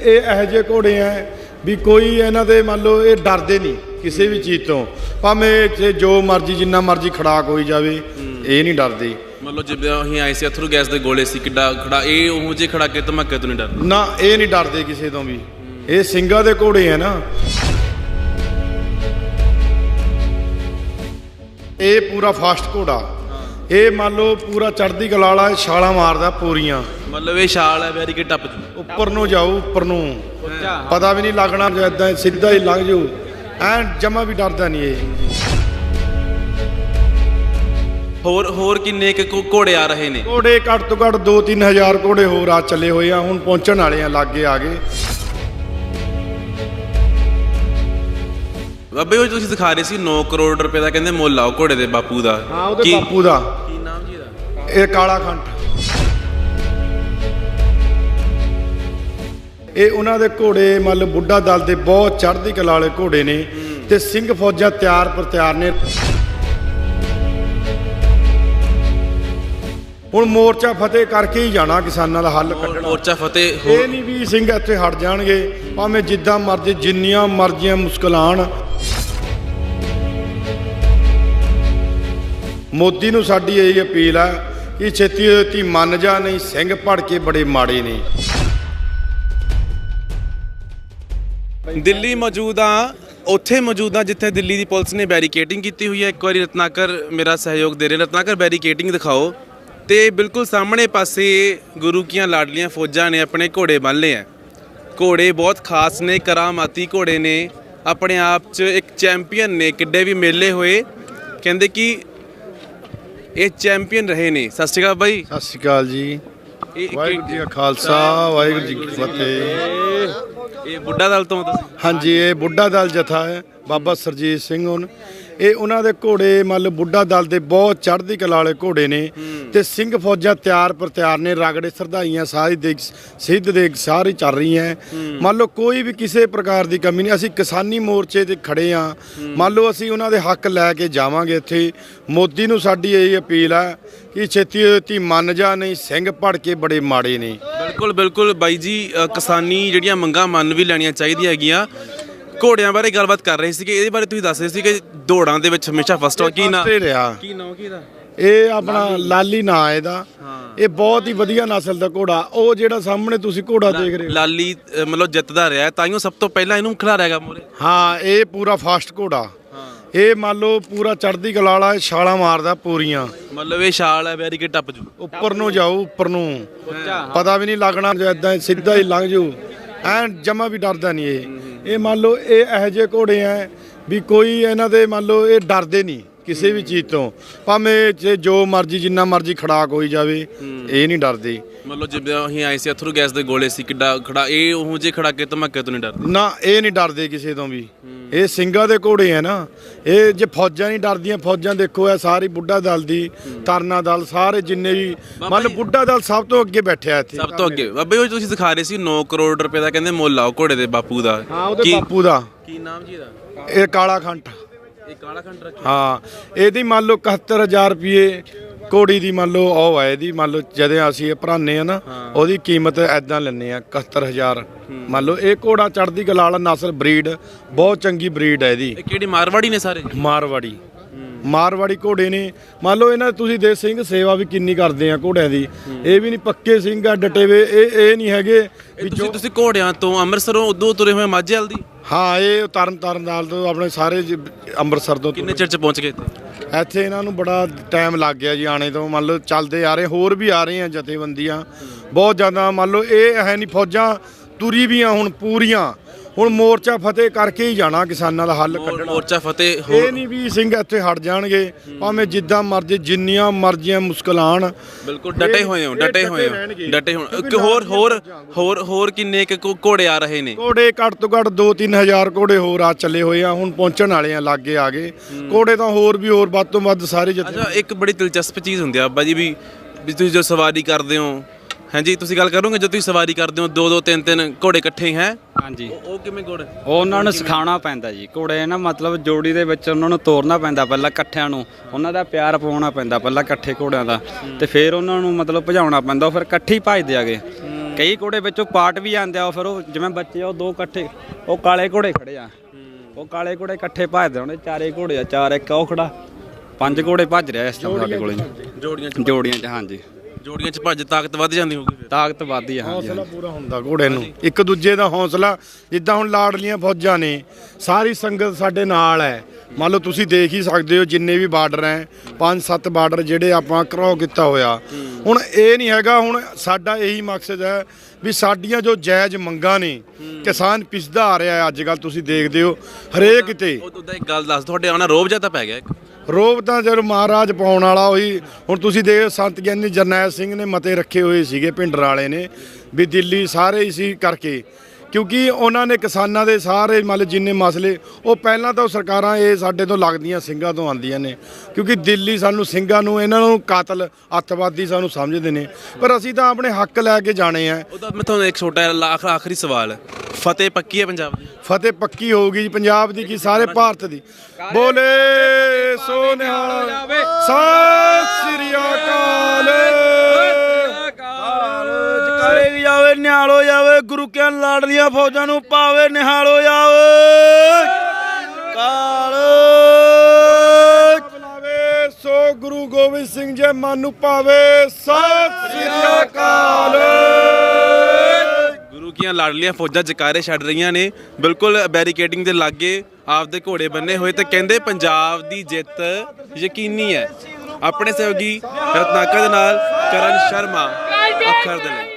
ਇਹ ਇਹੋ ਜਿਹੇ ਘੋੜੇ ਆ ਵੀ ਕੋਈ ਇਹਨਾਂ ਦੇ ਮੰਨ ਲਓ ਇਹ ਡਰਦੇ ਨਹੀਂ ਕਿਸੇ ਵੀ ਚੀਜ਼ ਤੋਂ। ਭਾਵੇਂ ਇੱਥੇ ਜੋ ਮਰਜ਼ੀ ਜਿੰਨਾ ਮਰਜ਼ੀ ਖੜਾਕ ਹੋਈ ਜਾਵੇ ਇਹ ਨਹੀਂ ਡਰਦੇ। ਮਤਲਬ ਜਿਵੇਂ ਅਸੀਂ ਆਏ ਸੀ ਅਥਰੂ ਗੈਸ ਦੇ ਗੋਲੇ ਸੀ ਕਿੱਡਾ ਖੜਾ ਇਹ ਉਹ ਜੇ ਖੜਾ ਕੇ ਧਮਾਕੇ ਤੋਂ ਨਹੀਂ ਡਰਦਾ। ਨਾ ਇਹ ਨਹੀਂ ਡਰਦੇ ਕਿਸੇ ਤੋਂ ਵੀ। ਇਹ ਸਿੰਘਾਂ ਦੇ ਘੋੜੇ ਆ ਨਾ। ਇਹ ਪੂਰਾ ਫਾਸਟ ਘੋੜਾ। ਇਹ ਮੰਨ ਲਓ ਪੂਰਾ ਵਾਲਾ ਇਹ ਛਾਲਾਂ ਮਾਰਦਾ ਪੂਰੀਆਂ। ਮਤਲਬ ਇਹ ਛਾਲ ਹੈ ਵੈਰੀ ਕਿ ਟੱਪ ਜੂ। ਉੱਪਰ ਨੂੰ ਜਾਊ ਉੱਪਰ ਨੂੰ। ਪਤਾ ਵੀ ਨਹੀਂ ਲੱਗਣਾ ਜੇ ਏਦਾਂ ਸਿੱਧਾ ਹੀ ਲੰਘ ਜਾਊ ਐ ਜਮਾ ਵੀ ਡਰਦਾ ਨਹੀਂ ਇਹ। ਹੋਰ ਹੋਰ ਕਿੰਨੇ ਕੁ ਘੋੜੇ ਆ ਰਹੇ ਨੇ? ਘੋੜੇ ਘੱਟ ਤੋਂ ਘੱਟ 2-3 ਹਜ਼ਾਰ ਘੋੜੇ ਹੋਰ ਆ ਚੱਲੇ ਹੋਏ ਆ ਹੁਣ ਪਹੁੰਚਣ ਵਾਲੇ ਆ ਲਾਗੇ ਆ ਗਏ। ਬਾਬੇ ਉਹ ਤੁਸੀਂ ਦਿਖਾ ਰਹੇ ਸੀ 9 ਕਰੋੜ ਰੁਪਏ ਦਾ ਕਹਿੰਦੇ ਮੁੱਲ ਆਓ ਘੋੜੇ ਦੇ ਬਾਪੂ ਦਾ। ਹਾਂ ਉਹਦੇ ਕੀ- ਬਾਪੂ ਦਾ। ਕੀ ਨਾਮ ਜੀ ਦਾ ਇਹ ਕਾਲਾ ਖੰਡ। ਇਹ ਉਹਨਾਂ ਦੇ ਘੋੜੇ ਮੱਲ ਬੁੱਢਾ ਦਲ ਦੇ ਬਹੁਤ ਚੜ੍ਹਦੀ ਕਲਾ ਵਾਲੇ ਘੋੜੇ ਨੇ ਤੇ ਸਿੰਘ ਫੌਜਾਂ ਤਿਆਰ ਪਰ ਤਿਆਰ ਨੇ। ਹੁਣ ਮੋਰਚਾ ਫਤਿਹ ਕਰਕੇ ਹੀ ਜਾਣਾ ਕਿਸਾਨਾਂ ਦਾ ਹੱਲ ਕੱਢਣਾ। ਮੋਰਚਾ ਫਤਿਹ ਹੋ- ਇਹ ਨਹੀਂ ਵੀ ਸਿੰਘ ਇੱਥੇ ਹਟ ਜਾਣਗੇ ਭਾਵੇਂ ਜਿੱਦਾਂ ਮਰਜ਼ੀ ਜਿੰਨੀਆਂ ਮਰਜ਼ੀਆਂ ਮੁਸ਼ਕਲਾਂ ਆਉਣ ਮੋਦੀ ਨੂੰ ਸਾਡੀ ਇਹ ਅਪੀਲ ਆ ਕਿ ਛੇਤੀ ਛੇਤੀ ਮੰਨ ਜਾ, ਨਹੀਂ ਸਿੰਘ ਭੜ ਕੇ ਬੜੇ ਮਾੜੇ ਨੇ। ਦਿੱਲੀ ਮੌਜੂਦ ਆ, ਉੱਥੇ ਮੌਜੂਦ ਆ, ਜਿੱਥੇ ਦਿੱਲੀ ਦੀ ਪੁਲਿਸ ਨੇ ਬੈਰੀਕੇਡਿੰਗ ਕੀਤੀ ਹੋਈ ਹੈ। ਇੱਕ ਵਾਰੀ ਰਤਨਾਕਰ ਮੇਰਾ ਸਹਿਯੋਗ ਦੇ ਰਹੇ ਰਤਨਾਕਰ ਬੈਰੀਕੇਡਿੰਗ ਦਿਖਾਓ। ਤੇ ਬਿਲਕੁਲ ਸਾਹਮਣੇ ਪਾਸੇ ਗੁਰੂ ਕੀਆਂ ਲਾਡਲੀਆਂ ਫੌਜਾਂ ਨੇ ਆਪਣੇ ਘੋੜੇ ਬੰਨ ਲਏ ਆ। ਘੋੜੇ ਬਹੁਤ ਖਾਸ ਨੇ, ਕਰਾਮਾਤੀ ਘੋੜੇ ਨੇ। ਆਪਣੇ ਆਪ 'ਚ ਇੱਕ ਚੈਂਪੀਅਨ ਨੇ, ਕਿੱਡੇ ਵੀ ਮੇਲੇ ਹੋਏ। ਕਹਿੰਦੇ ਕਿ ਇਹ ਚੈਂਪੀਅਨ ਰਹੇ ਨੇ। ਸਤਿ ਸ਼੍ਰੀ ਅਕਾਲ ਬਾਈ। ਸਤਿ ਸ਼੍ਰੀ ਅਕਾਲ ਜੀ। ਇਹ ਵਾਹਿਗੁਰੂ ਜੀ ਕਾ ਖਾਲਸਾ ਵਾਹਿਗੁਰੂ ਜੀ ਕੀ ਫਤਿਹ। ਇਹ ਬੁੱਢਾ ਦਲ ਤੋਂ ਤੁਸੀਂ? ਹਾਂਜੀ ਇਹ ਬੁੱਢਾ ਦਲ ਜਥਾ ਹੈ। ਬਾਬਾ ਸਰਜੀਤ ਸਿੰਘ ਹੁਣ ਇਹ ਉਹਨਾਂ ਦੇ ਘੋੜੇ ਮੱਲ ਬੁੱਢਾ ਦਲ ਦੇ ਬਹੁਤ ਚੜ੍ਹਦੀ ਕਲਾ ਵਾਲੇ ਘੋੜੇ ਨੇ ਤੇ ਸਿੰਘ ਫੌਜਾਂ ਤਿਆਰ ਪਰ ਤਿਆਰ ਨੇ ਰਗੜੇ ਸਰਦਾਈਆਂ ਸਾਰੀ ਦੇ ਸਿੱਧ ਦੇ ਸਾਰੀ ਚੱਲ ਰਹੀਆਂ ਮੰਨ ਲਓ ਕੋਈ ਵੀ ਕਿਸੇ ਪ੍ਰਕਾਰ ਦੀ ਕਮੀ ਨਹੀਂ ਅਸੀਂ ਕਿਸਾਨੀ ਮੋਰਚੇ ਤੇ ਖੜੇ ਆ ਮੰਨ ਲਓ ਅਸੀਂ ਉਹਨਾਂ ਦੇ ਹੱਕ ਲੈ ਕੇ ਜਾਵਾਂਗੇ ਇੱਥੇ। ਮੋਦੀ ਨੂੰ ਸਾਡੀ ਇਹ ਅਪੀਲ ਹੈ ਕਿ ਛੇਤੀ ਛੇਤੀ ਮੰਨ ਜਾ ਨਹੀਂ ਸਿੰਘ ਭੜ ਕੇ ਬੜੇ ਮਾੜੇ ਨੇ। ਬਿਲਕੁਲ ਬਿਲਕੁਲ ਬਾਈ ਜੀ ਕਿਸਾਨੀ ਜਿਹੜੀਆਂ ਮੰਗਾਂ ਮੰਨ ਵੀ ਲੈਣੀਆਂ ਚਾਹੀਦੀਆਂ ਹੈਗੀਆਂ। ਘੋੜਿਆਂ ਬਾਰੇ ਗੱਲਬਾਤ ਕਰ ਰਹੇ ਸੀਗੇ ਇਹਦੇ ਬਾਰੇ ਤੁਸੀਂ ਦੱਸ ਰਹੇ ਸੀ ਕਿ ਦੌੜਾਂ ਦੇ ਵਿੱਚ ਹਮੇਸ਼ਾ ਫਸਟ ਹੋ ਕੀ ਨਾ? ਤੇ ਰਿਹਾ। ਕੀ ਨਾਮ ਕੀ ਦਾ ਇਹ ਆਪਣਾ ਲਾਲੀ। ਨਾਂ ਇਹਦਾ। ਇਹ ਬਹੁਤ ਹੀ ਵਧੀਆ ਨਸਲ ਦਾ ਘੋੜਾ। ਉਹ ਜਿਹੜਾ ਸਾਹਮਣੇ ਤੁਸੀਂ ਘੋੜਾ ਦੇਖ ਰਹੇ ਹੋ। ਲਾਲੀ ਅ, ਮਤਲਬ ਜਿੱਤਦਾ ਰਿਹਾ ਤਾਈਓ ਸਭ ਤੋਂ ਪਹਿਲਾਂ ਇਹਨੂੰ ਖਿਲਾਰਿਆਗਾ ਮੋਰੇ ਹਾਂ ਇਹ ਪੂਰਾ ਫਾਸਟ ਘੋੜਾ। ਹਾਂ। ਇਹ ਮੰਨ ਲਓ ਪੂਰਾ ਚੜ੍ਹਦੀ ਕਲਾ ਵਾਲਾ ਇਹ ਛਾਲਾਂ ਮਾਰਦਾ ਪੂਰੀਆਂ। ਮਤਲਬ ਇਹ ਛਾਲ ਹੈ ਵੈਰੀ ਕਿ ਟੱਪ ਜੂ। ਉੱਪਰ ਨੂੰ ਜਾਊ ਉੱਪਰ ਨੂੰ। ਪਤਾ ਵੀ ਨਹੀਂ ਲੱਗਣਾ ਜੇ ਸਿੱਧਾ ਹੀ ਲੰਘ ਜਾਊ ਐਂ ਜਮਾ ਵੀ ਡਰਦਾ ਨਹੀਂ ਇਹ। ਇਹ ਮੰਨ ਲਓ ਇਹ ਇਹੋ ਜਿਹੇ ਘੋੜੇ ਆ ਵੀ ਕੋਈ ਇਹਨਾਂ ਦੇ ਮੰਨ ਲਓ ਇਹ ਡਰਦੇ ਨਹੀਂ। ਕਿਸੇ ਵੀ ਚੀਜ਼ ਤੋਂ। ਭਾਵੇਂ ਇੱਥੇ ਜੋ ਮਰਜ਼ੀ ਜਿੰਨਾ ਮਰਜ਼ੀ ਖੜਾਕ ਹੋਈ ਜਾਵੇ ਇਹ ਨਹੀਂ ਡਰਦੇ। ਮਤਲਬ ਜਿਵੇਂ ਅਸੀਂ ਆਏ ਸੀ ਅਥਰੂ ਗੈਸ ਦੇ ਗੋਲੇ ਸੀ ਕਿੱਡਾ ਖੜਾ ਇਹ ਉਹ ਜੇ ਖੜਾ ਕੇ ਧਮਾਕੇ ਤੋਂ ਨਹੀਂ ਡਰਦੇ। ਨਾ ਇਹ ਨਹੀਂ ਡਰਦੇ ਕਿਸੇ ਤੋਂ ਵੀ। ਇਹ ਸਿੰਘਾਂ ਦੇ ਘੋੜੇ ਆ ਨਾ। ਇਹ ਜੇ ਫੌਜਾਂ ਨਹੀਂ ਡਰਦੀਆਂ ਫੌਜਾਂ ਦੇਖੋ ਇਹ ਸਾਰੀ ਬੁੱਢਾ ਦਲ ਦੀ ਤਰਨਾ ਦਲ ਸਾਰੇ ਜਿੰਨੇ ਵੀ ਮੰਨ ਬੁੱਢਾ ਦਲ ਸਭ ਤੋਂ ਅੱਗੇ ਬੈਠਿਆ ਇੱਥੇ। ਸਭ ਤੋਂ ਅੱਗੇ। ਬਾਬੇ ਉਹ ਤੁਸੀਂ ਦਿਖਾ ਰਹੇ ਸੀ 9 ਕਰੋੜ ਰੁਪਏ ਦਾ ਕਹਿੰਦੇ ਮੁੱਲ ਆਓ ਘੋੜੇ ਦੇ ਬਾਪੂ ਦਾ। ਹਾਂ ਉਹਦੇ ਕੀ ਬਾਪੂ ਦਾ। ਕੀ ਨਾਮ ਜੀ ਦਾ? ਇਹ ਕਾਲਾ ਖੰਡ। ਇਹ ਹਾਂ ਇਹਦੀ ਮੰਨ ਲਓ 71000 ਰੁਪਏ ਘੋੜੀ ਦੀ ਮੰਨ ਲਓ ਉਹ ਹੈ ਇਹਦੀ ਮੰਨ ਲਓ ਜਦੋਂ ਅਸੀਂ ਇਹ ਭਰਾਨੇ ਆ ਨਾ ਉਹਦੀ ਕੀਮਤ ਐਦਾਂ ਲੈਨੇ ਆ 71000 ਮੰਨ ਲਓ ਇਹ ਘੋੜਾ ਚੜਦੀ ਗਲਾਲ ਨਸਲ ਬਰੀਡ ਬਹੁਤ ਚੰਗੀ ਬਰੀਡ ਹੈ ਇਹਦੀ। ਇਹ ਕਿਹੜੀ ਮਾਰਵਾੜੀ ਨੇ ਸਾਰੇ? ਮਾਰਵਾੜੀ। ਮਾਰਵਾੜੀ ਘੋੜੇ ਨੇ। ਮੰਨ ਲਓ ਇਹਨਾਂ ਤੁਸੀਂ ਦੇ ਸਿੰਘ ਸੇਵਾ ਵੀ ਕਿੰਨੀ ਕਰਦੇ ਆ ਘੋੜਿਆਂ ਦੀ। ਇਹ ਵੀ ਨਹੀਂ ਪੱਕੇ ਸਿੰਘ ਆ ਡਟੇ ਵੇ ਇਹ ਇਹ ਨਹੀਂ ਹੈਗੇ। ਤੁਸੀਂ ਤੁਸੀਂ ਘੋੜਿਆਂ ਤੋਂ ਅੰਮ੍ਰਿਤਸਰੋਂ ਉਦੋਂ ਤੁਰੇ ਹੋਏ ਮਾਝੇ ਵਾਲ ਦੀ? ਹਾਂ ਇਹ ਤਰਨ ਤਾਰਨ ਨਾਲ ਤੋਂ ਆਪਣੇ ਸਾਰੇ ਜ- ਅੰਮ੍ਰਿਤਸਰ ਤੋਂ ਕਿੰਨੇ ਚਿਰ ਚ ਪਹੁੰਚ ਗਏ ਇੱਥੇ? ਇੱਥੇ ਇਹਨਾਂ ਨੂੰ ਬੜਾ ਟਾਈਮ ਲੱਗ ਗਿਆ ਜੀ ਆਣੇ ਤੋਂ। ਮੰਨ ਲਓ ਚੱਲਦੇ ਆ ਰਹੇ ਹੋਰ ਵੀ ਆ ਰਹੇ ਆ ਜਥੇਬੰਦੀਆਂ। ਬਹੁਤ ਜ਼ਿਆਦਾ ਮੰਨ ਲਓ ਇਹ ਹੈ ਨਹੀਂ ਫੌਜਾਂ ਤੁਰੀ ਵੀ ਆ ਹੁਣ ਪੂਰੀਆਂ। ਹੁਣ ਮੋਰਚਾ ਫਤਿਹ ਕਰਕੇ ਹੀ ਜਾਣਾ ਕਿਸਾਨਾਂ ਦਾ ਹੱਲ ਕੱਢਣਾ। ਮੋਰਚਾ ਫਤਿਹ ਇਹ ਨਹੀਂ ਵੀ ਸਿੰਘ ਇੱਥੇ ਹਟ ਜਾਣਗੇ ਭਾਵੇਂ ਜਿੱਦਾਂ ਮਰਜ਼ੀ ਜਿੰਨੀਆਂ ਮਰਜ਼ੀਆਂ ਮੁਸ਼ਕਲਾਂ ਬਿਲਕੁਲ ਡਟੇ ਹੋਏ ਹੋ ਡਟੇ ਹੋਏ ਹੋ। ਡਟੇ ਹੋ ਹੋਰ ਹੋਰ ਹੋਰ ਹੋਰ ਕਿੰਨੇ ਕੁ ਘੋੜੇ ਆ ਰਹੇ ਨੇ? ਘੋੜੇ ਘੱਟ ਤੋਂ ਘੱਟ 2-3 ਹਜ਼ਾਰ ਘੋੜੇ ਹੋਰ ਆ ਚੱਲੇ ਹੋਏ ਆ ਹੁਣ ਪਹੁੰਚਣ ਵਾਲੇ ਆ ਲਾਗੇ ਆ ਗਏ। ਘੋੜੇ ਤਾਂ ਹੋਰ ਵੀ ਹੋਰ ਵੱਧ ਤੋਂ ਵੱਧ ਸਾਰੇ ਜਥੇ ਅੱਛਾ ਇੱਕ ਬੜੀ ਦਿਲਚਸਪ ਚੀਜ਼ ਹੁੰਦੀ ਆ ਅੱਬਾ ਜੀ ਵੀ ਤੁਸੀਂ ਜੋ ਸਵਾਰੀ ਕਰਦੇ ਹੋ ਹਾਂਜੀ ਤੁਸੀਂ ਗੱਲ ਕਰੋਗੇ ਜਦੋਂ ਤੁਸੀਂ ਸਵਾਰੀ ਕਰਦੇ ਹੋ ਦੋ ਦੋ ਤਿੰਨ ਤਿੰਨ ਘੋੜੇ ਇਕੱਠੇ ਹੈ ਹਾਂਜੀ। ਉਹ ਕਿਵੇਂ ਘੋੜੇ? ਉਹ ਉਹਨਾਂ ਨੂੰ ਸਿਖਾਉਣਾ ਪੈਂਦਾ ਜੀ। ਘੋੜੇ ਨਾ ਮਤਲਬ ਜੋੜੀ ਦੇ ਵਿੱਚ ਉਹਨਾਂ ਨੂੰ ਤੋਰਨਾ ਪੈਂਦਾ ਪਹਿਲਾਂ ਇਕੱਠਿਆਂ ਨੂੰ। ਉਹਨਾਂ ਦਾ ਪਿਆਰ ਪਾਉਣਾ ਪੈਂਦਾ ਪਹਿਲਾਂ ਇਕੱਠੇ ਘੋੜਿਆਂ ਦਾ। ਤੇ ਫਿਰ ਉਹਨਾਂ ਨੂੰ ਮਤਲਬ ਭਜਾਉਣਾ ਪੈਂਦਾ ਉਹ ਫਿਰ ਇਕੱਠੇ ਭਜਦੇ ਆਗੇ। ਕਈ ਘੋੜੇ ਵਿੱਚੋਂ ਪਾਰਟ ਵੀ ਆਉਂਦੇ ਆ ਫਿਰ ਉਹ ਜਿਵੇਂ ਬੱਚੇ ਉਹ ਦੋ ਇਕੱਠੇ ਉਹ ਕਾਲੇ ਘੋੜੇ ਖੜੇ ਆ। ਉਹ ਕਾਲੇ ਘੋੜੇ ਇਕੱਠੇ ਭੱਜਦੇ ਹੋਣੇ ਚਾਰੇ ਘੋੜੇ ਆ ਚਾਰ ਇੱਕ ਉਹ ਖੜਾ। ਪੰਜ ਘੋੜੇ ਭੱਜ ਰਿਹਾ ਇਸ ਟਾਈਮ ਸਾਡੇ ਕੋਲੇ ਜੋੜੀਆਂ ਚ। ਜੋੜੀਆਂ 'ਚ ਹਾਂਜੀ। ਜੋੜੀਆਂ ਚ ਭੱਜ ਤਾਕਤ ਵੱਧ ਜਾਂਦੀ ਹੋਊਗੀ ਫਿਰ। ਤਾਕਤ ਵੱਧਦੀ ਆ ਹਾਂਜੀ ਹੌਸਲਾ ਪੂਰਾ ਹੁੰਦਾ ਘੋੜੇ ਨੂੰ। ਇੱਕ ਦੂਜੇ ਦਾ ਹੌਸਲਾ ਜਿੱਦਾਂ ਹੁਣ ਲਾਡਲੀਆਂ ਫੌਜਾਂ ਨੇ ਸਾਰੀ ਸੰਗਤ ਸਾਡੇ ਨਾਲ ਹੈ। ਮੰਨ ਲਓ ਤੁਸੀਂ ਦੇਖ ਹੀ ਸਕਦੇ ਹੋ ਜਿੰਨੇ ਵੀ ਬਾਰਡਰ ਹੈ ਪੰਜ ਸੱਤ ਬਾਰਡਰ ਜਿਹੜੇ ਆਪਾਂ ਕਰਾਓ ਕੀਤਾ ਹੋਇਆ। ਹੁਣ ਇਹ ਨਹੀਂ ਹੈਗਾ ਹੁਣ ਸਾਡਾ ਇਹੀ ਮਕਸਦ ਹੈ ਵੀ ਸਾਡੀਆਂ ਜੋ ਜਾਇਜ਼ ਮੰਗਾਂ ਨੇ ਕਿਸਾਨ ਪਿਸਦਾ ਆ ਰਿਹਾ ਹੈ ਅੱਜ ਕੱਲ ਤੁਸੀਂ ਦੇਖਦੇ ਹੋ ਹਰੇਕ ਕਿਤੇ ਉਹ ਉਹਦਾ ਇੱਕ ਗੱਲ ਦੱਸ ਤੁਹਾਡੇ ਆਉਣਾ ਰੋਬ ਜਾਂ ਤਾਂ ਪੈ ਗਿਆ ਇੱਕ। ਰੋਬ ਤਾਂ ਜਦ ਮਹਾਰਾਜ ਪਾਉਣ ਵਾਲਾ ਉਹੀ ਹੁਣ ਤੁਸੀਂ ਦੇਖ ਸੰਤ ਗਿਆਨੀ ਜਰਨੈਲ ਸਿੰਘ ਨੇ ਮਤੇ ਰੱਖੇ ਹੋਏ ਸੀਗੇ ਭਿੰਡਰ ਵਾਲੇ ਨੇ ਵੀ ਦਿੱਲੀ ਸਾਰੇ ਹੀ ਸੀ ਕਰਕੇ। ਕਿਉਂਕਿ ਉਹਨਾਂ ਨੇ ਕਿਸਾਨਾਂ ਦੇ ਸਾਰੇ ਮਤਲਬ ਜਿੰਨੇ ਮਸਲੇ ਉਹ ਪਹਿਲਾਂ ਤਾਂ ਸਰਕਾਰਾਂ ਇਹ ਸਾਡੇ ਤੋਂ ਲੱਗਦੀਆਂ ਸਿੰਘਾਂ ਤੋਂ ਆਉਂਦੀਆਂ ਨੇ। ਕਿਉਂਕਿ ਦਿੱਲੀ ਸਾਨੂੰ ਸਿੰਘਾਂ ਨੂੰ ਇਹਨਾਂ ਨੂੰ ਕਾਤਲ ਅੱਤਵਾਦੀ ਸਾਨੂੰ ਸਮਝਦੇ ਨੇ। ਪਰ ਅਸੀਂ ਤਾਂ ਆਪਣੇ ਹੱਕ ਲੈ ਕੇ ਜਾਣੇ ਆ। ਉਹਦਾ ਮੈਂ ਤੁਹਾਨੂੰ ਇੱਕ ਛੋਟਾ ਆਖ- ਆਖਰੀ ਸਵਾਲ ਫਤਿਹ ਪੱਕੀ ਹੈ ਪੰਜਾਬ ਦੀ? ਫਤਿਹ ਪੱਕੀ ਹੋਊਗੀ ਜੀ ਪੰਜਾਬ ਦੀ ਕੀ ਸਾਰੇ ਭਾਰਤ ਦੀ। ਬੋਲੇ ਸੋ ਨਿਹਾਲ। ਸਤਿ ਸ੍ਰੀ ਅਕਾਲ। ਜਕਾਰੇ ਵੀ ਜਾਵੇ ਨਿਹਾਲੋ ਜਾਵੇ ਗੁਰੂ ਕਿਆਂ ਲਾਡਲੀਆਂ ਫੌਜਾਂ ਨੂੰ ਪਾਵੇ ਨਿਹਾਲੋ ਜਾਵੇ। ਕਾਲ ਬੁਲਾਵੇ ਸੋ ਗੁਰੂ ਗੋਬਿੰਦ ਸਿੰਘ ਜੀ ਮਨ ਨੂੰ ਪਾਵੇ। ਸਤਿ ਸ੍ਰੀ ਅਕਾਲ। ਗੁਰੂ ਕੀਆਂ ਲਾਡਲੀਆਂ ਫੌਜਾਂ ਜਕਾਰੇ ਛੱਡ ਰਹੀਆਂ ਨੇ। ਬਿਲਕੁਲ ਬੈਰੀਕੇਡਿੰਗ ਦੇ ਲਾਗੇ ਆਪਦੇ ਘੋੜੇ ਬੰਨੇ ਹੋਏ ਤੇ ਕਹਿੰਦੇ ਪੰਜਾਬ ਦੀ ਜਿੱਤ ਯਕੀਨੀ ਹੈ। ਆਪਣੇ ਸਹਿਯੋਗੀ ਰਤਨਾਕਰ ਦੇ ਨਾਲ ਕਰਨ ਸ਼ਰਮਾ, ਅੱਖਰ ਦੇ ਲਈ